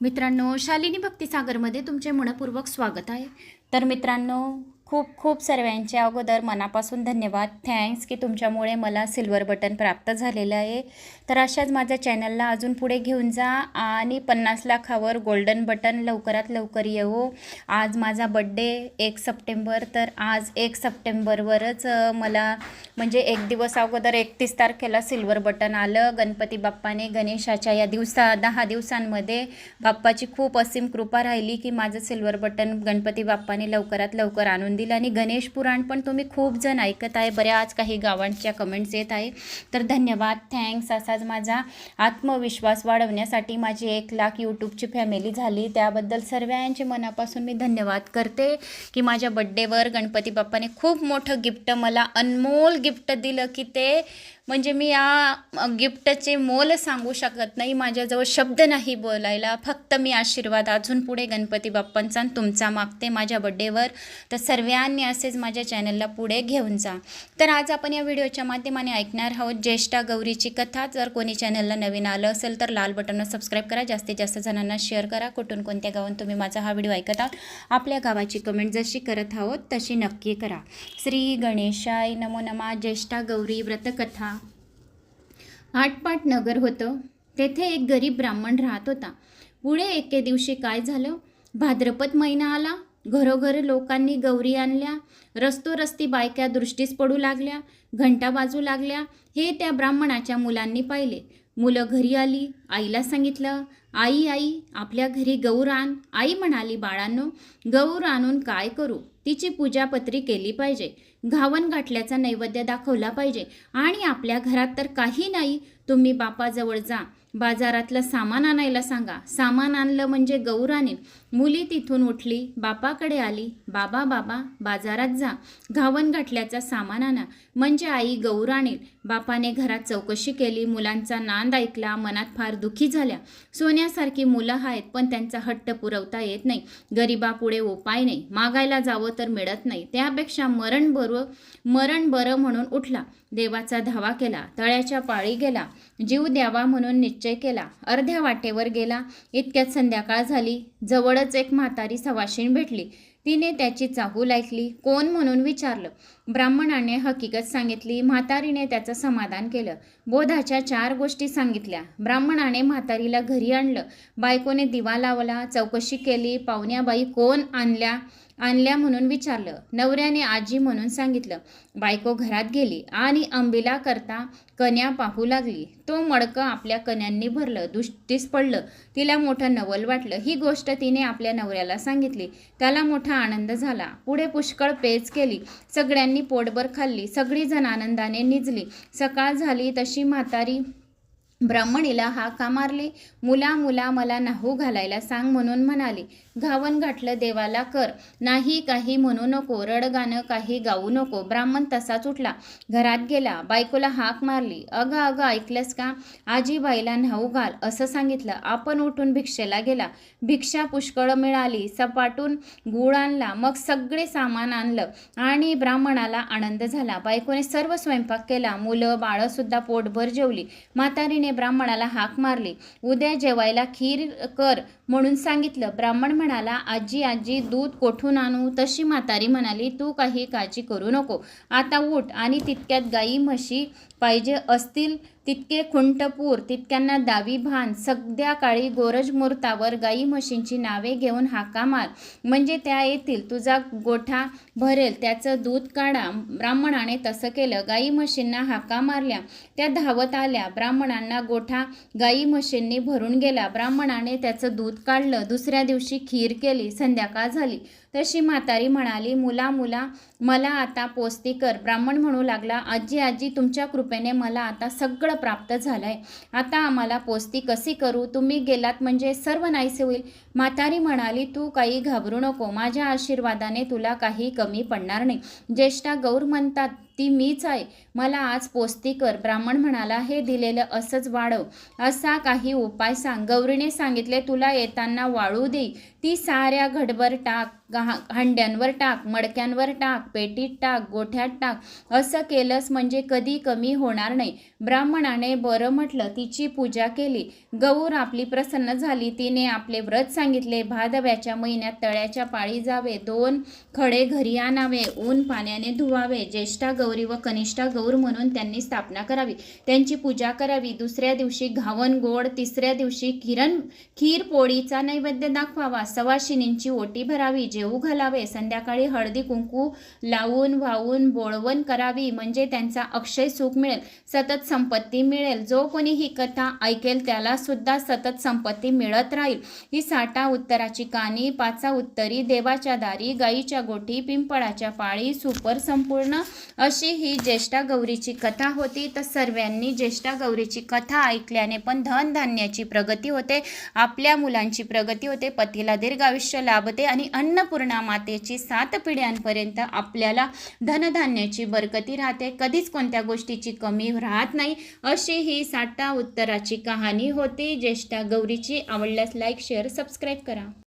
मित्रांनो शालिनी भक्तिसागरमध्ये तुमचे मनपूर्वक स्वागत आहे. तर मित्रांनो खूप खूप सर्वांचे अगोदर मनापासून धन्यवाद. थँक्स की तुमच्यामुळे मला सिल्वर बटन प्राप्त झालेलं आहे. तर अशाच माझ्या चॅनलला अजून पुढे घेऊन जा आणि पन्नास लाखावर गोल्डन बटन लवकरात लवकर येऊ आज माझा बड्डे एक सप्टेंबर. तर आज एक सप्टेंबरवरच मला म्हणजे एक दिवस अगोदर एकतीस तारखेला सिल्वर बटन आलं. गणपती बाप्पाने गणेशाच्या या दिवसा दहा दिवसांमध्ये बाप्पाची खूप असीम कृपा राहिली की माझं सिल्वर बटन गणपती बाप्पाने लवकरात लवकर आणून दिलं. आणि गणेश पुराण पण तुम्ही खूप जण ऐकत आहे. बऱ्याच काही गावांच्या कमेंट्स येत आहे. तर धन्यवाद. थँक्स असाच माझा आत्मविश्वास वाढवण्यासाठी माझी एक लाख यूट्यूबची फॅमिली झाली. त्याबद्दल सर्वांचे मनापासून मी धन्यवाद करते की माझ्या बड्डेवर गणपती बाप्पाने खूप मोठं गिफ्ट मला अनमोल गिफ्ट गिफ्ट दिलं की ते म्हणजे मी या गिफ्टचे मोल सांगू शकत नाही. माझ्याजवळ शब्द नाही बोलायला. फक्त मी आशीर्वाद अजून पुढे गणपती बाप्पांचा तुमचा मागते माझ्या बड्डेवर. तर सर्वांनी असेच माझ्या चॅनलला पुढे घेऊन जा. तर आज आपण या व्हिडिओच्या माध्यमाने ऐकणार आहोत ज्येष्ठा गौरीची कथा. जर कोणी चॅनलला नवीन आलं असेल तर लाल बटनवर सबस्क्राईब करा. जास्तीत जास्त जणांना शेअर करा. कुठून कोणत्या गावात तुम्ही माझा हा व्हिडिओ ऐकत आहात आपल्या गावाची कमेंट जशी करत आहोत तशी नक्की करा. श्री गणेशाय नमो नमा. ज्येष्ठा गौरी व्रतकथा. आटपाट नगर होतं. तेथे एक गरीब ब्राह्मण राहत होता. पुढे एके दिवशी काय झालं? भाद्रपद महिना आला. घरोघर लोकांनी गौरी आणल्या. रस्तोरस्ती बायक्या दृष्टीस पडू लागल्या. घंटा बाजू लागल्या. हे त्या ब्राह्मणाच्या मुलांनी पाहिले. मुलं घरी आली. आईला सांगितलं आई आई आपल्या घरी गौर आण. आई म्हणाली बाळांनो गौर आणून काय करू? तिची पूजापत्री केली पाहिजे. घावन गाठल्याचा नैवेद्य दाखवला पाहिजे. आणि आपल्या घरात तर काही नाही. तुम्ही बापाजवळ जा. बाजारातलं सामान आणायला सांगा. सामान आणलं म्हणजे गौर आणेल मुली तिथून उठली बापाकडे आली बाबा बाबा बाजारात जा. घावन घातल्याचा सामान आणा म्हणजे आई गौर आणेल बापाने घरात चौकशी केली मुलांचा नांद ऐकला मनात फार दुखी झाल्या. सोन्यासारखी मुलं आहेत पण त्यांचा हट्ट पुरवता येत नाही. गरिबापुढे उपाय नाही. मागायला जावं तर मिळत नाही. त्यापेक्षा मरण बरं मरण बरं म्हणून उठला. देवाचा धावा केला तळ्याच्या पाळी गेला. जीव द्यावा म्हणून निश्चय केला. अर्ध्या वाटेवर गेला. इतक्यात संध्याकाळ झाली. जवळ जवळच एक म्हातारी सवाशीण भेटली. तिने त्याची चाहूल ऐकली कोण म्हणून विचारलं? ब्राह्मणाने हकीकत सांगितली म्हातारीने त्याचं समाधान केलं. बोधाच्या चार गोष्टी सांगितल्या. ब्राह्मणाने म्हातारीला घरी आणलं. बायकोने दिवा लावला चौकशी केली पाहुण्याबाई कोण आणल्या? आणल्या म्हणून विचारलं. नवऱ्याने आजी म्हणून सांगितलं. बायको घरात गेली आणि अंबिला करता कन्या पाहू लागली. तो मडकं आपल्या कन्यांनी भरलं दुष्टीस पडलं. तिला मोठं नवल वाटलं. ही गोष्ट तिने आपल्या नवऱ्याला सांगितली. त्याला मोठा आनंद झाला. पुढे पुष्कळ पेच केली. सगळ्यांनी पोटभर खाल्ली. सगळीजण आनंदाने निजली. सकाळ झाली तशी म्हातारी ब्राह्मणीला हाका मारली. मुला मुला मला नाहू घालायला सांग म्हणून म्हणाली. घावन घाटलं देवाला कर. नाही काही म्हणू नको. रडगाणं काही गाऊ नको. ब्राह्मण तसाच उठला. घरात गेला. बायकोला हाक मारली. अगं अगं ऐकलंस का? आजीबाईला न्हाऊ घाल. असं सांगितलं. आपण उठून भिक्षेला गेला. भिक्षा पुष्कळ मिळाली. सपाटून गुळ आणला. मग सगळे सामान आणलं. आणि ब्राह्मणाला आनंद झाला. बायकोने सर्व स्वयंपाक केला. मुलं बाळंसुद्धा पोटभर जेवली. म्हातारीने ब्राह्मणाला हाक मारली. उद्या जेवायला खीर कर म्हणून सांगितलं. ब्राह्मण म्हणाला आजी आजी दूध कोठून आणू? तशी म्हातारी म्हणाली तू काही काळजी करू नको. आता उठ आणि तितक्यात गाई म्हशी पाहिजे असतील तितके खुंटपूर तितक्यांना दावी भान सध्याकाळी गोरज मुहूर्तावर गाई म्हशींची नावे घेऊन हाका मार म्हणजे त्या येतील तुझा गोठा भरेल त्याचं दूध काढा. ब्राह्मणाने तसं केलं. गाई म्हशींना हाका मारल्या त्या धावत आल्या. ब्राह्मणांना गोठा गाई म्हशींनी भरून गेला. ब्राह्मणाने त्याचं दूध काढलं. दुसऱ्या दिवशी खीर केली. संध्याकाळ झाली. तशी म्हातारी म्हणाली मुला मुला मला आता पोस्ती कर. ब्राह्मण म्हणू लागला आजी आजी तुमच्या कृपेने मला आता सगळं प्राप्त झालंय. आता आम्हाला पोस्ती कशी करू? तुम्ही गेलात म्हणजे सर्व नाहीसे होईल. म्हातारी म्हणाली तू काही घाबरू नको. माझ्या आशीर्वादाने तुला काही कमी पडणार नाही. ज्येष्ठा गौर म्हणतात ती मीच आहे. मला आज पोस्ती कर. ब्राह्मण म्हणाला हे दिलेलं असंच वाढव. असा काही उपाय सांग. गौरीने सांगितले तुला येताना वाळू दे. ती साऱ्या घडभर टाक गहा हंड्यांवर टाक मडक्यांवर टाक पेटीत टाक गोठ्यात टाक. असं केलंस म्हणजे कधी कमी होणार नाही. ब्राह्मणाने बरं म्हटलं तिची पूजा केली. गौर आपली प्रसन्न झाली. तिने आपले व्रत सांगितले. सांगितले भादव्याच्या महिन्यात तळ्याच्या पाळी जावे दोन खडे घरी आणावे ऊन पाण्याने धुवावे ज्येष्ठा गौरी व कनिष्ठा गौर म्हणून त्यांनी स्थापना करावी. त्यांची पूजा करावी. दुसऱ्या दिवशी घावन गोड तिसऱ्या दिवशी किरण खीर पोळीचा नैवेद्य दाखवावा. सवाशिनींची ओटी भरावी जेऊ घालावे. संध्याकाळी हळदी कुंकू लावून वाहून बोळवण करावी. म्हणजे त्यांचा अक्षय सुख मिळेल सतत संपत्ती मिळेल. जो कोणी ही कथा ऐकेल त्याला सुद्धा सतत संपत्ती मिळत राहील. ही साठी उत्तराची कानी पाचा उत्तरी देवाच्या दारी गाईच्या गोठी पिंपळाच्या पाळी सुपर संपूर्ण अशी ही ज्येष्ठा गौरीची कथा होती. तर सर्वांनी ज्येष्ठा गौरीची कथा ऐकल्याने पण धनधान्याची प्रगती होते आपल्या मुलांची प्रगती होते पतीला दीर्घ आयुष्य लाभते आणि अन्नपूर्णा मातेची सात पिढ्यांपर्यंत आपल्याला धनधान्याची बरकती राहते. कधीच कोणत्या गोष्टीची कमी राहत नाही अशी ही साठा उत्तराची कहाणी होती. ज्येष्ठा गौरीची आवडल्यास लाईक शेअर सबस्क्राईब करा.